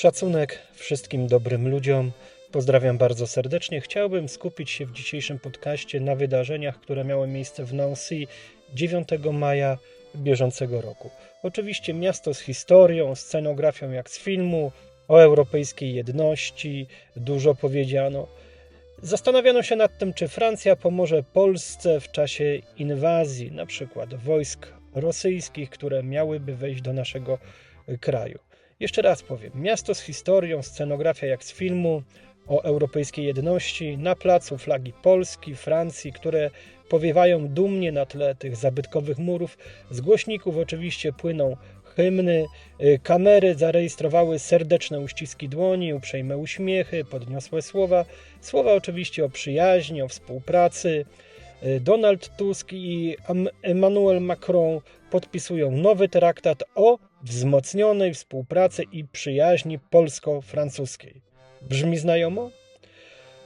Szacunek wszystkim dobrym ludziom. Pozdrawiam bardzo serdecznie. Chciałbym skupić się w dzisiejszym podcaście na wydarzeniach, które miały miejsce w Nancy 9 maja bieżącego roku. Oczywiście miasto z historią, scenografią jak z filmu, o europejskiej jedności, dużo powiedziano. Zastanawiano się nad tym, czy Francja pomoże Polsce w czasie inwazji, na przykład wojsk rosyjskich, które miałyby wejść do naszego kraju. Jeszcze raz powiem, miasto z historią, scenografia jak z filmu o europejskiej jedności, na placu flagi Polski, Francji, które powiewają dumnie na tle tych zabytkowych murów. Z głośników oczywiście płyną hymny, y, kamery zarejestrowały serdeczne uściski dłoni, uprzejme uśmiechy, podniosłe słowa. Słowa oczywiście o przyjaźni, o współpracy. Y, Donald Tusk i Emmanuel Macron podpisują nowy traktat o wzmocnionej współpracy i przyjaźni polsko-francuskiej. Brzmi znajomo?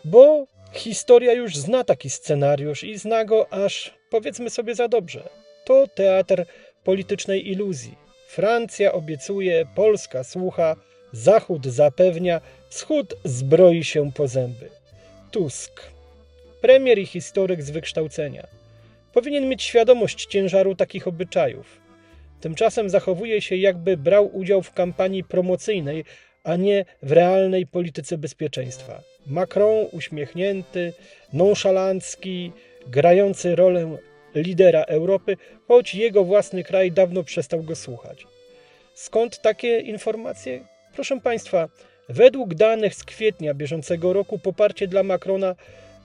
Bo historia już zna taki scenariusz i zna go aż powiedzmy sobie za dobrze. To teatr politycznej iluzji. Francja obiecuje, Polska słucha, Zachód zapewnia, Wschód zbroi się po zęby. Tusk, premier i historyk z wykształcenia, powinien mieć świadomość ciężaru takich obyczajów. Tymczasem zachowuje się, jakby brał udział w kampanii promocyjnej, a nie w realnej polityce bezpieczeństwa. Macron uśmiechnięty, nonszalancki, grający rolę lidera Europy, choć jego własny kraj dawno przestał go słuchać. Skąd takie informacje? Proszę Państwa, według danych z kwietnia bieżącego roku poparcie dla Macrona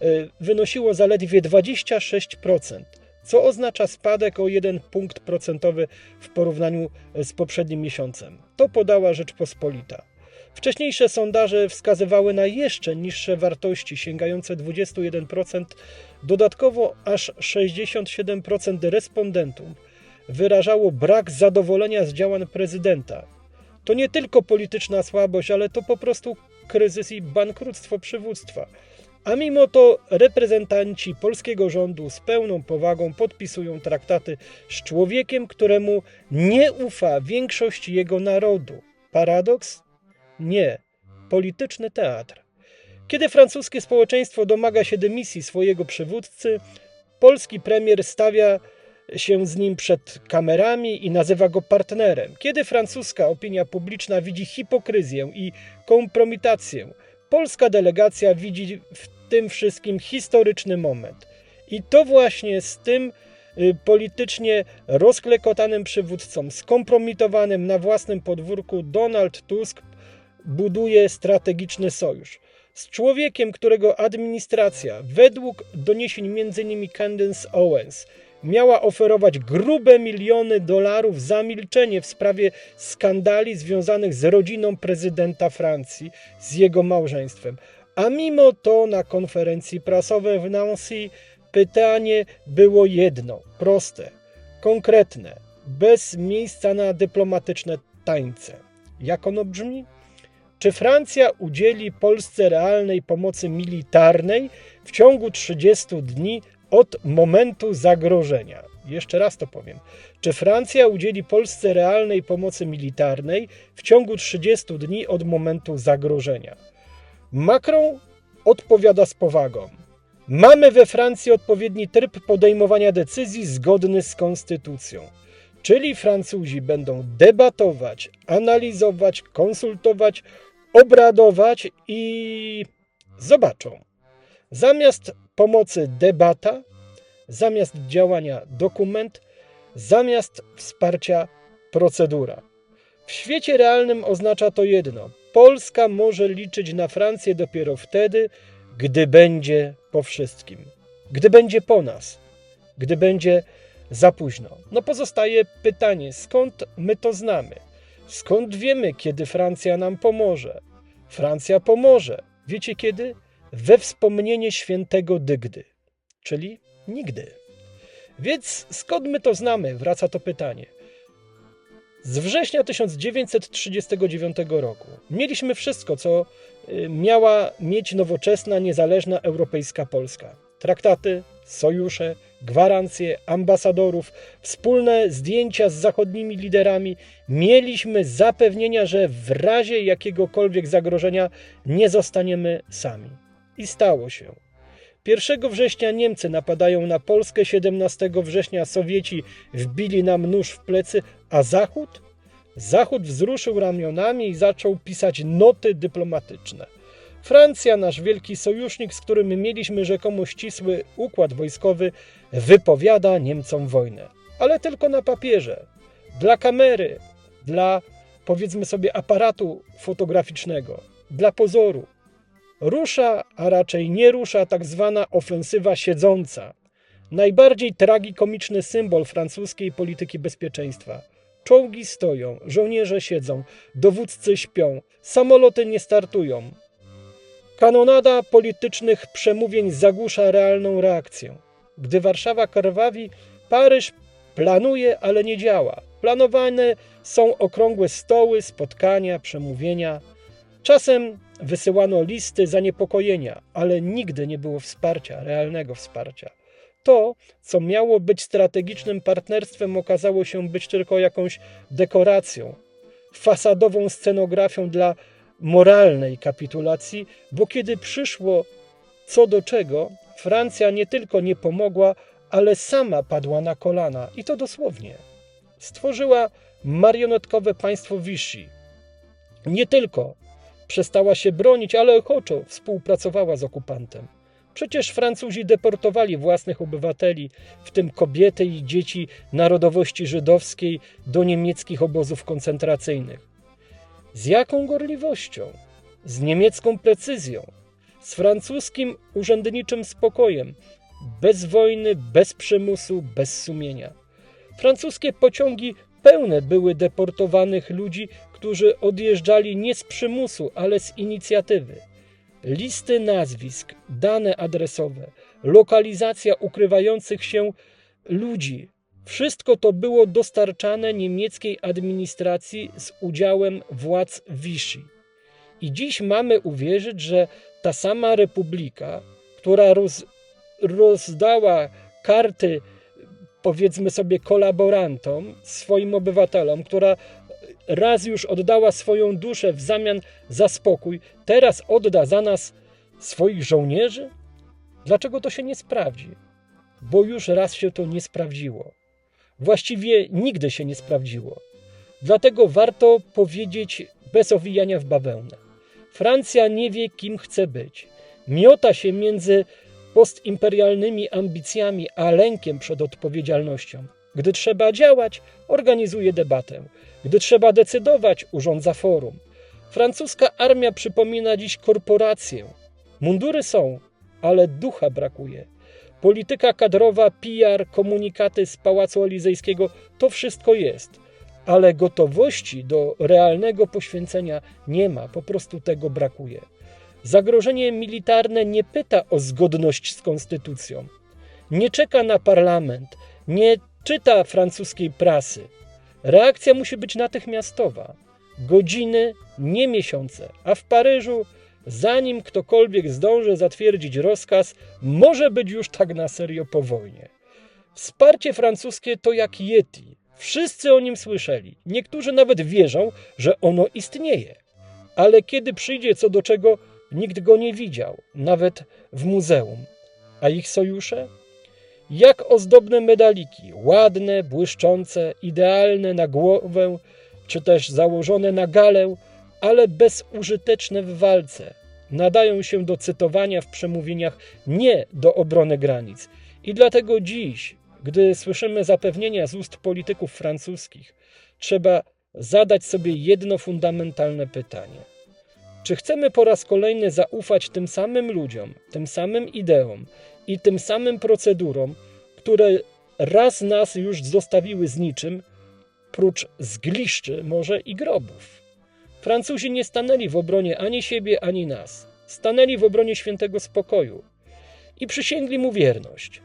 y, wynosiło zaledwie 26%, co oznacza spadek o 1 punkt procentowy w porównaniu z poprzednim miesiącem. To podała Rzeczpospolita. Wcześniejsze sondaże wskazywały na jeszcze niższe wartości, sięgające 21%. Dodatkowo aż 67% respondentów wyrażało brak zadowolenia z działań prezydenta. To nie tylko polityczna słabość, ale to po prostu kryzys i bankructwo przywództwa. A mimo to reprezentanci polskiego rządu z pełną powagą podpisują traktaty z człowiekiem, któremu nie ufa większość jego narodu. Paradoks? Nie. Polityczny teatr. Kiedy francuskie społeczeństwo domaga się dymisji swojego przywódcy, polski premier stawia się z nim przed kamerami i nazywa go partnerem. Kiedy francuska opinia publiczna widzi hipokryzję i kompromitację, polska delegacja widzi w tym wszystkim historyczny moment. I to właśnie z tym y, politycznie rozklekotanym przywódcą, skompromitowanym na własnym podwórku Donald Tusk buduje strategiczny sojusz. Z człowiekiem, którego administracja, według doniesień m.in. Candace Owens, miała oferować grube miliony dolarów za milczenie w sprawie skandali związanych z rodziną prezydenta Francji, z jego małżeństwem. A mimo to na konferencji prasowej w Nancy pytanie było jedno, proste, konkretne, bez miejsca na dyplomatyczne tańce. Jak ono brzmi? Czy Francja udzieli Polsce realnej pomocy militarnej w ciągu 30 dni od momentu zagrożenia? Jeszcze raz to powiem. Czy Francja udzieli Polsce realnej pomocy militarnej w ciągu 30 dni od momentu zagrożenia? Macron odpowiada z powagą. Mamy we Francji odpowiedni tryb podejmowania decyzji zgodny z konstytucją. Czyli Francuzi będą debatować, analizować, konsultować, obradować i zobaczą. Zamiast pomocy debata, zamiast działania dokument, zamiast wsparcia procedura. W świecie realnym oznacza to jedno: Polska może liczyć na Francję dopiero wtedy, gdy będzie po wszystkim, gdy będzie po nas, gdy będzie za późno. No pozostaje pytanie, skąd my to znamy? Skąd wiemy, kiedy Francja nam pomoże? Francja pomoże. Wiecie kiedy? We wspomnienie świętego Dygdy, czyli nigdy. Więc skąd my to znamy? Wraca to pytanie. Z września 1939 roku mieliśmy wszystko, co y, miała mieć nowoczesna, niezależna europejska Polska. Traktaty, sojusze, gwarancje, ambasadorów, wspólne zdjęcia z zachodnimi liderami, mieliśmy zapewnienia, że w razie jakiegokolwiek zagrożenia nie zostaniemy sami. I stało się. 1 września Niemcy napadają na Polskę, 17 września Sowieci wbili nam nóż w plecy, a Zachód? Zachód wzruszył ramionami i zaczął pisać noty dyplomatyczne. Francja, nasz wielki sojusznik, z którym mieliśmy rzekomo ścisły układ wojskowy, wypowiada Niemcom wojnę. Ale tylko na papierze. Dla kamery, dla powiedzmy sobie aparatu fotograficznego, dla pozoru. Rusza, a raczej nie rusza tak zwana ofensywa siedząca. Najbardziej tragikomiczny symbol francuskiej polityki bezpieczeństwa. Czołgi stoją, żołnierze siedzą, dowódcy śpią, samoloty nie startują. Kanonada politycznych przemówień zagłusza realną reakcję. Gdy Warszawa krwawi, Paryż planuje, ale nie działa. Planowane są okrągłe stoły, spotkania, przemówienia. Czasem wysyłano listy zaniepokojenia, ale nigdy nie było wsparcia, realnego wsparcia. To, co miało być strategicznym partnerstwem, okazało się być tylko jakąś dekoracją, fasadową scenografią dla moralnej kapitulacji, bo kiedy przyszło co do czego, Francja nie tylko nie pomogła, ale sama padła na kolana i to dosłownie. Stworzyła marionetkowe państwo Vichy. Nie tylko przestała się bronić, ale ochoczo współpracowała z okupantem. Przecież Francuzi deportowali własnych obywateli, w tym kobiety i dzieci narodowości żydowskiej, do niemieckich obozów koncentracyjnych. Z jaką gorliwością? Z niemiecką precyzją, z francuskim urzędniczym spokojem, bez wojny, bez przymusu, bez sumienia. Francuskie pociągi pełne były deportowanych ludzi, którzy odjeżdżali nie z przymusu, ale z inicjatywy. Listy nazwisk, dane adresowe, lokalizacja ukrywających się ludzi, wszystko to było dostarczane niemieckiej administracji z udziałem władz Vichy. I dziś mamy uwierzyć, że ta sama republika, która roz, rozdała karty, powiedzmy sobie, kolaborantom, swoim obywatelom, która raz już oddała swoją duszę w zamian za spokój, teraz odda za nas swoich żołnierzy? Dlaczego to się nie sprawdzi? Bo już raz się to nie sprawdziło. Właściwie nigdy się nie sprawdziło. Dlatego warto powiedzieć bez owijania w bawełnę. Francja nie wie, kim chce być. Miota się między postimperialnymi ambicjami a lękiem przed odpowiedzialnością. Gdy trzeba działać, organizuje debatę. Gdy trzeba decydować, urządza forum. Francuska armia przypomina dziś korporację. Mundury są, ale ducha brakuje. Polityka kadrowa, PR, komunikaty z Pałacu Elizejskiego to wszystko jest, ale gotowości do realnego poświęcenia nie ma, po prostu tego brakuje. Zagrożenie militarne nie pyta o zgodność z konstytucją, nie czeka na parlament, nie czyta francuskiej prasy. Reakcja musi być natychmiastowa. Godziny, nie miesiące, a w Paryżu, zanim ktokolwiek zdąży zatwierdzić rozkaz, może być już tak na serio po wojnie. Wsparcie francuskie to jak Yeti. Wszyscy o nim słyszeli. Niektórzy nawet wierzą, że ono istnieje. Ale kiedy przyjdzie co do czego, nikt go nie widział, nawet w muzeum. A ich sojusze? Jak ozdobne medaliki, ładne, błyszczące, idealne na głowę, czy też założone na galę, ale bezużyteczne w walce. Nadają się do cytowania w przemówieniach, nie do obrony granic. I dlatego dziś, gdy słyszymy zapewnienia z ust polityków francuskich, trzeba zadać sobie jedno fundamentalne pytanie. Czy chcemy po raz kolejny zaufać tym samym ludziom, tym samym ideom i tym samym procedurom, które raz nas już zostawiły z niczym, prócz zgliszczy może i grobów? Francuzi nie stanęli w obronie ani siebie, ani nas. Stanęli w obronie świętego spokoju i przysięgli mu wierność.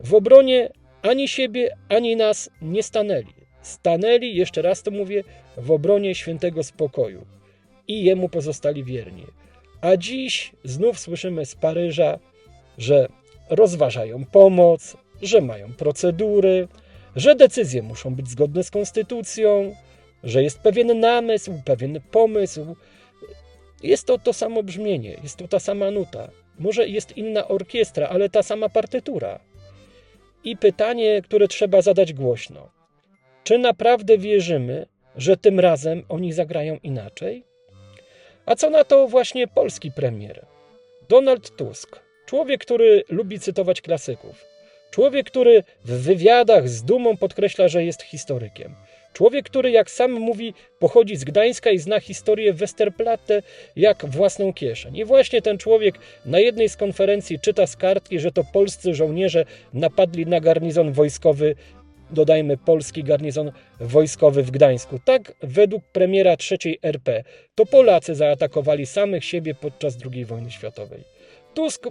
W obronie ani siebie, ani nas nie stanęli. Stanęli, jeszcze raz to mówię, w obronie świętego spokoju i jemu pozostali wierni. A dziś znów słyszymy z Paryża, że rozważają pomoc, że mają procedury, że decyzje muszą być zgodne z konstytucją, że jest pewien namysł, pewien pomysł. Jest to to samo brzmienie, jest to ta sama nuta. Może jest inna orkiestra, ale ta sama partytura. I pytanie, które trzeba zadać głośno. Czy naprawdę wierzymy, że tym razem oni zagrają inaczej? A co na to właśnie polski premier? Donald Tusk, człowiek, który lubi cytować klasyków, człowiek, który w wywiadach z dumą podkreśla, że jest historykiem, człowiek, który, jak sam mówi, pochodzi z Gdańska i zna historię Westerplatte jak własną kieszeń. I właśnie ten człowiek na jednej z konferencji czyta z kartki, że to polscy żołnierze napadli na garnizon wojskowy dodajmy polski garnizon wojskowy w Gdańsku. Tak według premiera III RP to Polacy zaatakowali samych siebie podczas II wojny światowej. Tusk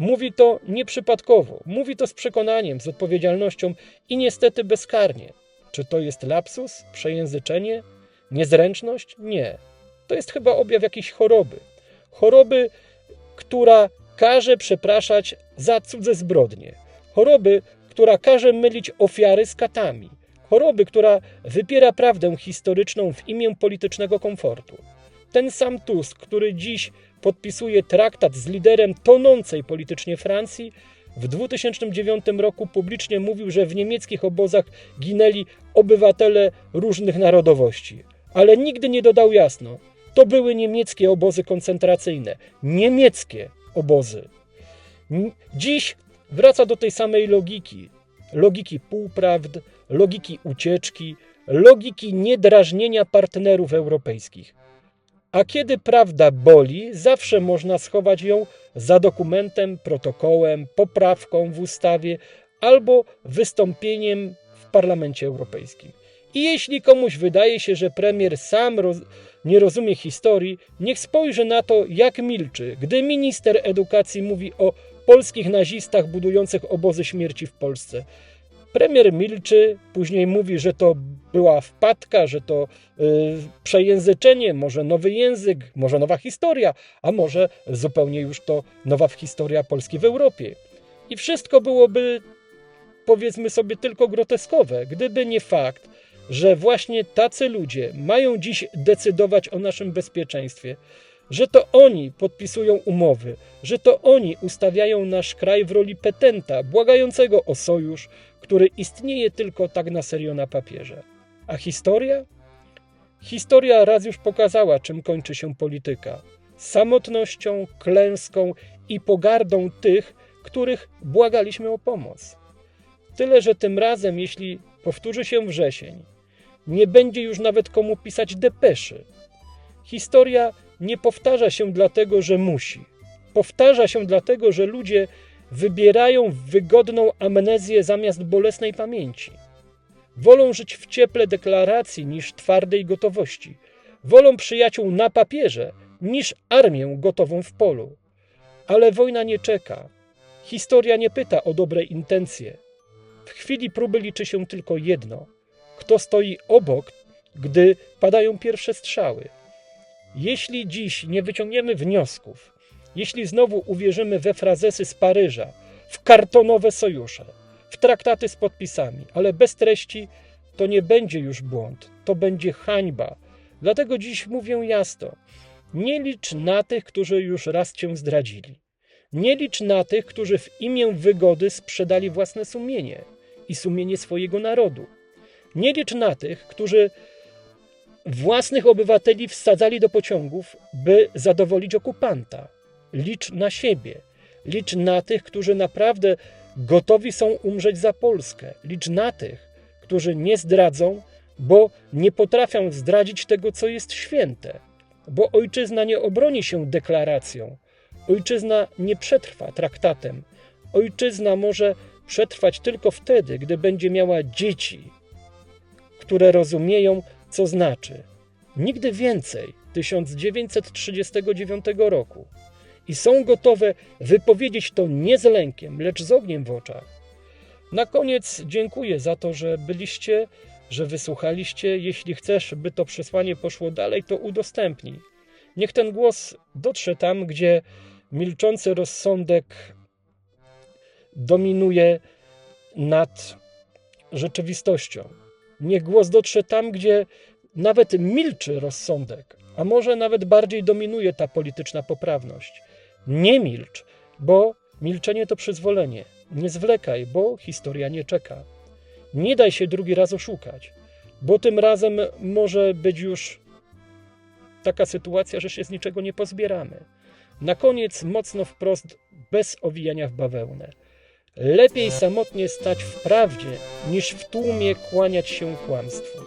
mówi to nieprzypadkowo, mówi to z przekonaniem, z odpowiedzialnością i niestety bezkarnie. Czy to jest lapsus, przejęzyczenie, niezręczność? Nie. To jest chyba objaw jakiejś choroby. Choroby, która każe przepraszać za cudze zbrodnie. Choroby, która każe mylić ofiary z katami. Choroby, która wypiera prawdę historyczną w imię politycznego komfortu. Ten sam Tusk, który dziś podpisuje traktat z liderem tonącej politycznie Francji, w 2009 roku publicznie mówił, że w niemieckich obozach ginęli obywatele różnych narodowości. Ale nigdy nie dodał jasno, to były niemieckie obozy koncentracyjne. Niemieckie obozy. Dziś wraca do tej samej logiki. Logiki półprawd, logiki ucieczki, logiki niedrażnienia partnerów europejskich. A kiedy prawda boli, zawsze można schować ją za dokumentem, protokołem, poprawką w ustawie albo wystąpieniem w Parlamencie Europejskim. I jeśli komuś wydaje się, że premier sam roz nie rozumie historii, niech spojrzy na to, jak milczy, gdy minister edukacji mówi o polskich nazistach budujących obozy śmierci w Polsce. Premier milczy, później mówi, że to była wpadka, że to y, przejęzyczenie, może nowy język, może nowa historia, a może zupełnie już to nowa historia Polski w Europie. I wszystko byłoby, powiedzmy sobie, tylko groteskowe, gdyby nie fakt, że właśnie tacy ludzie mają dziś decydować o naszym bezpieczeństwie, że to oni podpisują umowy, że to oni ustawiają nasz kraj w roli petenta, błagającego o sojusz, który istnieje tylko tak na serio na papierze. A historia? Historia raz już pokazała, czym kończy się polityka: samotnością, klęską i pogardą tych, których błagaliśmy o pomoc. Tyle, że tym razem, jeśli powtórzy się wrzesień, nie będzie już nawet komu pisać depeszy. Historia nie powtarza się dlatego, że musi. Powtarza się dlatego, że ludzie wybierają wygodną amnezję zamiast bolesnej pamięci. Wolą żyć w cieple deklaracji niż twardej gotowości. Wolą przyjaciół na papierze niż armię gotową w polu. Ale wojna nie czeka. Historia nie pyta o dobre intencje. W chwili próby liczy się tylko jedno: kto stoi obok, gdy padają pierwsze strzały. Jeśli dziś nie wyciągniemy wniosków, jeśli znowu uwierzymy we frazesy z Paryża, w kartonowe sojusze, w traktaty z podpisami, ale bez treści, to nie będzie już błąd, to będzie hańba. Dlatego dziś mówię jasno: nie licz na tych, którzy już raz cię zdradzili. Nie licz na tych, którzy w imię wygody sprzedali własne sumienie i sumienie swojego narodu. Nie licz na tych, którzy własnych obywateli wsadzali do pociągów, by zadowolić okupanta. Licz na siebie. Licz na tych, którzy naprawdę gotowi są umrzeć za Polskę. Licz na tych, którzy nie zdradzą, bo nie potrafią zdradzić tego, co jest święte. Bo ojczyzna nie obroni się deklaracją. Ojczyzna nie przetrwa traktatem. Ojczyzna może przetrwać tylko wtedy, gdy będzie miała dzieci, które rozumieją, co znaczy nigdy więcej 1939 roku i są gotowe wypowiedzieć to nie z lękiem, lecz z ogniem w oczach. Na koniec dziękuję za to, że byliście, że wysłuchaliście. Jeśli chcesz, by to przesłanie poszło dalej, to udostępnij. Niech ten głos dotrze tam, gdzie milczący rozsądek dominuje nad rzeczywistością. Niech głos dotrze tam, gdzie nawet milczy rozsądek, a może nawet bardziej dominuje ta polityczna poprawność. Nie milcz, bo milczenie to przyzwolenie. Nie zwlekaj, bo historia nie czeka. Nie daj się drugi raz oszukać, bo tym razem może być już taka sytuacja, że się z niczego nie pozbieramy. Na koniec mocno wprost, bez owijania w bawełnę. Lepiej samotnie stać w prawdzie, niż w tłumie kłaniać się kłamstwu.